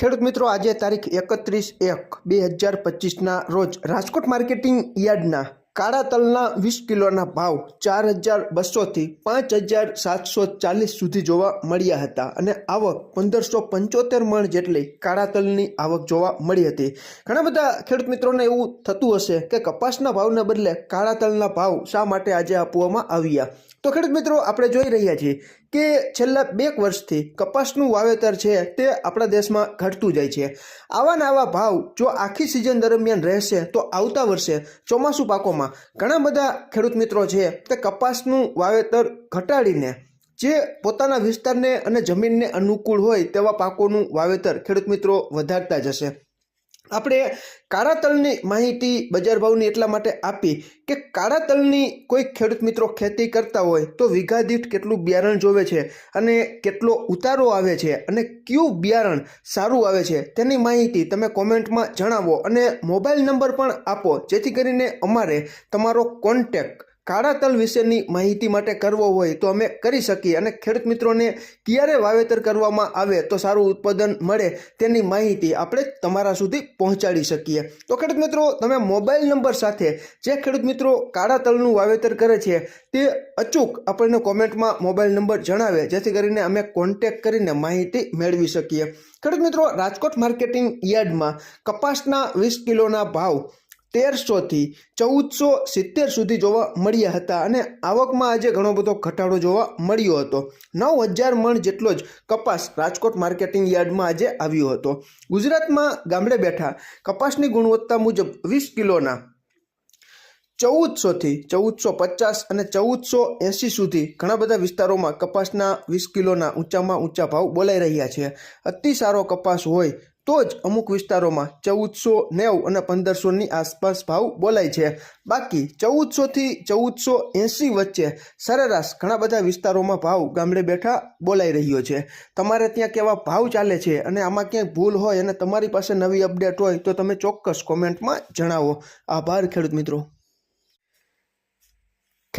ખેડૂત મિત્રો, આજે તારીખ એકત્રીસ એક બે હજાર પચીસના રોજ રાજકોટ માર્કેટિંગ યાર્ડના કાળા તલના વીસ કિલોના ભાવ ચાર હજાર બસોથી પાંચ હજાર સાતસો ચાલીસ સુધી જોવા મળ્યા હતા અને આવક પંદરસો પંચોતેર મણ જેટલી કાળા તલની આવક જોવા મળી હતી. ઘણા બધા ખેડૂત મિત્રોને એવું થતું હશે કે કપાસના ભાવને બદલે કાળા તલના ભાવ શા માટે આજે આપવામાં આવ્યા? તો ખેડૂત મિત્રો, આપણે જોઈ રહ્યા છીએ કે છેલ્લા બે વર્ષથી કપાસનું વાવેતર છે તે આપણા દેશમાં ઘટતું જાય છે. આવા આવા ભાવ જો આખી સિઝન દરમિયાન રહેશે, તો આવતા વર્ષે ચોમાસું પાકોમાં ઘણા બધા ખેડૂત મિત્રો છે તે કપાસનું વાવેતર ઘટાડીને જે પોતાના વિસ્તારને અને જમીનને અનુકૂળ હોય તેવા પાકોનું વાવેતર ખેડૂત મિત્રો વધારતા જશે. આપણે કાળા તલની માહિતી બજાર ભાવની એટલા માટે આપી કે કાળા તલની કોઈ ખેડૂત મિત્રો ખેતી કરતા હોય તો વીઘા દીઠ કેટલું બિયારણ જોવે છે અને કેટલો ઉતારો આવે છે અને કયું બિયારણ સારું આવે છે તેની માહિતી તમે કોમેન્ટમાં જણાવો અને મોબાઈલ નંબર પણ આપો જેથી કરીને અમારે તમારો કોન્ટેક્ટ કાળા તલ વિશેની માહિતી માટે કરવો હોય તો અમે કરી શકીએ અને ખેડૂત મિત્રોને ક્યારે વાવેતર કરવામાં આવે તો સારું ઉત્પાદન મળે તેની માહિતી આપણે તમારા સુધી પહોંચાડી શકીએ. તો ખેડૂત મિત્રો, તમે મોબાઈલ નંબર સાથે જે ખેડૂત મિત્રો કાળા તલનું વાવેતર કરે છે તે અચૂક આપણને કોમેન્ટમાં મોબાઈલ નંબર જણાવે, જેથી કરીને અમે કોન્ટેક કરીને માહિતી મેળવી શકીએ. ખેડૂત મિત્રો, રાજકોટ માર્કેટિંગ યાર્ડમાં કપાસના વીસ કિલોના ભાવ તેરસોથી ચૌદસો સિત્તેર સુધી જોવા મળ્યા હતા અને આવકમાં આજે ઘણો બધો ઘટાડો જોવા મળ્યો હતો. નવ હજાર મણ જેટલો જ કપાસ રાજકોટ માર્કેટિંગ યાર્ડમાં આજે આવ્યો હતો. ગુજરાતમાં ગામડે બેઠા કપાસની ગુણવત્તા મુજબ વીસ કિલોના ચૌદસોથી ચૌદસો પચાસ અને ચૌદસો એંસી સુધી ઘણા બધા વિસ્તારોમાં કપાસના વીસ કિલોના ઊંચામાં ઊંચા ભાવ બોલાઈ રહ્યા છે. અતિ સારો કપાસ હોય તો જ અમુક વિસ્તારોમાં ચૌદસો નેવું અને પંદરસોની આસપાસ ભાવ બોલાય છે. બાકી ચૌદસોથી ચૌદસો એંસી વચ્ચે સરેરાશ ઘણા બધા વિસ્તારોમાં ભાવ ગામડે બેઠા બોલાઈ રહ્યો છે. તમારે ત્યાં કેવા ભાવ ચાલે છે અને આમાં ક્યાંય ભૂલ હોય અને તમારી પાસે નવી અપડેટ હોય તો તમે ચોક્કસ કોમેન્ટમાં જણાવો. આભાર ખેડૂત મિત્રો.